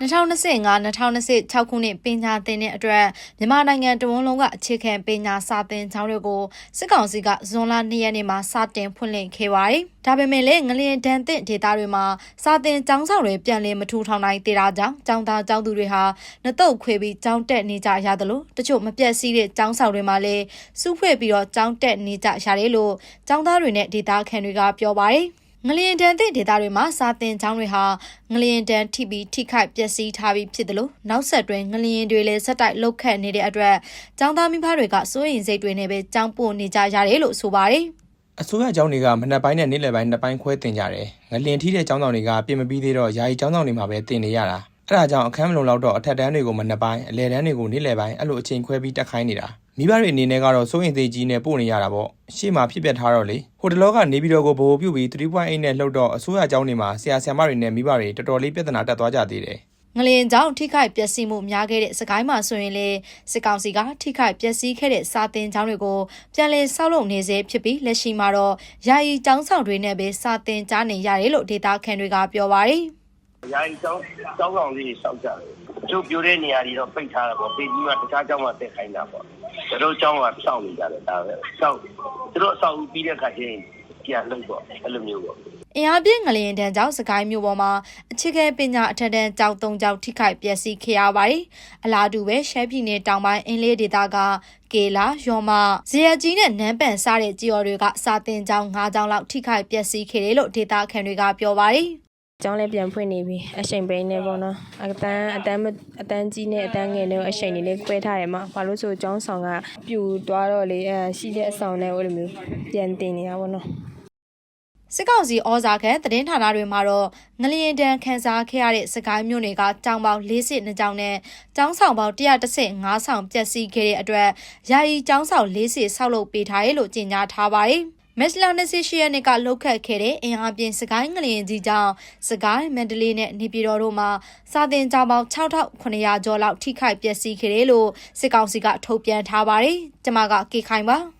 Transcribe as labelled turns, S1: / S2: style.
S1: 2025-2026ခုနှစ်ပညာသင်တဲ့အတွက်မြန်မာနိုင်ငံတဝန်းလုံးကအခြေခံပညာစာသင်ကျောင်းတွေကိုစစ်ကောင်စီကဇွန်လ2ရက်နေ့မှာစတင်ဖွင့်လှစ်ခဲ့ပါတယ်။ဒါပေမဲ့လည်းငလျင်ဒဏ်သင့်ဒေသတွေမှာစာသင်ကျောင်းဆောင်တွေပြန်လည်မထူထောင်နိုင်သေးတာကြောင့်ကျောင်းသားကျောင်းသူတွေဟာနှတုတ်ခွေပြီးကျောင်းတက်နေကြရသလိုတချို့မပြတ်စည်းတဲ့ကျောင်းဆောင်တွေမှာလည်းစုဖွဲ့ပြီးတော့ကျောင်းတက်နေကြရတယ်လို့ကျောင်းသားတွေနဲ့ဒေသခံတွေကပြောပါတယ်။ ငလျင်တန်တဲ့ဒေသတွေမှာစာတင်ကျောင်းတွေဟာငလျင်တန်ထိပြီးထိခိုက်ပျက်စီးထားပြီးဖြစ်တယ်လို့နောက်ဆက်တွဲငလျင်တွေလည်းဆက်တိုက်လှုပ်ခတ်နေတဲ့အတွက်ကျောင်းသားမိဘတွေကစိုးရိမ်စိတ်တွေနဲ့ပဲကျောင်းပို့နေကြရတယ်လို့ဆိုပါတယ်
S2: အစိုးရကျောင်းတွေကမနက်ပိုင်းနဲ့နေ့လယ်ပိုင်းနှစ်ပိုင်းခွဲတင်ကြတယ်။ငလင်ထီးတဲ့ကျောင်းဆောင်တွေကပြင်မပြီးသေးတော့ယာယီကျောင်းဆောင်တွေမှာပဲတင်နေရတာ။အဲဒါကြောင့်အခန်းမလုံလောက်တော့အထက်တန်းတွေကိုမနက်ပိုင်းအလယ်တန်းတွေကိုနေ့လယ်ပိုင်းအဲ့လိုအချိန်ခွဲပြီးတက်ခိုင်းနေတာ။မိဘတွေအနေနဲ့ကတော့စိုးရင်သေးကြီးနဲ့ပို့နေရတာပေါ့။ရှေ့မှာဖြစ်ပျက်ထားတော့လေဟိုတလောကနေပြီးတော့ကိုဘိုးပြုတ်ပြီး3.8နဲ့လှုပ်တော့အစိုးရကျောင်းတွေမှာဆရာဆရာမတွေနဲ့မိဘတွေတော်တော်လေးပြဿနာတက်သွားကြသေးတယ်။
S1: ငလျင်ကြောင့်ထိခိုက်ပျက်စီးမှုများခဲ့တဲ့စကိုင်းမှာဆိုရင်လေစစ်ကောင်စီကထိခိုက်ပျက်စီးခဲ့တဲ့စာတင်ကျောင်းတွေကိုပြန်လည်ဆောက်လုပ်နေစေဖြစ်ပြီးလက်ရှိမှာတော့ယာယီကျောင်းဆောင်တွေနဲ့ပဲစာတင်ကြားနေရတယ်လို့ဒေတာခန်တွေကပြောပါတယ်။
S3: ယာယီကျောင်းကျောင်းဆောင်လေးတွေစောက်ကြတယ်။ကျုပ်ပြိုတဲ့နေရာတွေတော့ပိတ်ထားတာပေါ့။ပေကြီးကတခြားကျောင်းမှာတက်ခိုင်းတာပေါ့။ကျတို့ကျောင်းကစောက်နေကြတယ်ဒါပဲ။စောက်သူတို့အဆောက်အဦပြီးတဲ့ခါကျရင်ပြန်လုပ်ပေါ့အဲ့လိုမျိုးပေါ့။
S1: အင်အားပြင်းငလျင်တန်းကြောင့်စကိုင်းမြို့ပေါ်မှာအခြေခံပညာအထက်တန်းကျောင်း၃ကျောင်းထိခိုက်ပျက်စီးခဲ့ရပါတယ်။အလားတူပဲရှမ်းပြည်နယ်တောင်ပိုင်းအင်းလေးဒေသကကေလာရောမဇေယကြီးနဲ့နန်းပန်စတဲ့ကြေးရော်တွေကစာတင်ကျောင်း၅ကျောင်းလောက်ထိခိုက်ပျက်စီးခဲ့တယ်လို့ဒေသခံတွေကပြောပါတယ်။
S4: ကျောင်းလည်းပြန်ဖွင့်နေပြီအချိန်ပိန်းနေပေါ့နော်အတန်းအတန်းမအတန်းကြီးနဲ့အတန်းငယ်နဲ့အချိန်လေးလေး꿰ထားတယ်မှာဘာလို့ဆိုကျောင်းဆောင်ကပြူသွားတော့လေအဲရှိတဲ့အဆောင်နဲ့ဟိုလိုမျိုးပြန်တင်နေတာပေါ့နော်
S1: စစ်ကောင်စီဩဇာခံသတင်းဌာနတွေမှာတော့ငလျင်တန်းခန်းစားခဲ့ရတဲ့စကိုင်းမြို့နယ်ကတောင်ပေါင်း40နှစ်ကျောင်းနဲ့ကျောင်းဆောင်ပေါင်း115ဆောင်ပျက်စီးခဲ့တဲ့အတွက်ယာယီကျောင်းဆောင်40ဆောက်လုပ်ပေးထားရလို့ကြေညာထားပါတယ်။ မက်စလာ28ရက်နေ့ကလှုပ်ခတ်ခဲ့တဲ့အင်အားပြင်းစကိုင်းငလျင်ကြီးကြောင့်စကိုင်းမန္တလေးနဲ့နေပြည်တော်တို့မှာစာတင်ကျောင်းပေါင်း6900ကျော်လောက်ထိခိုက်ပျက်စီးခဲ့တယ်လို့စစ်ကောင်စီကထုတ်ပြန်ထားပါတယ်။ကျွန်မကကေခိုင်ပါ။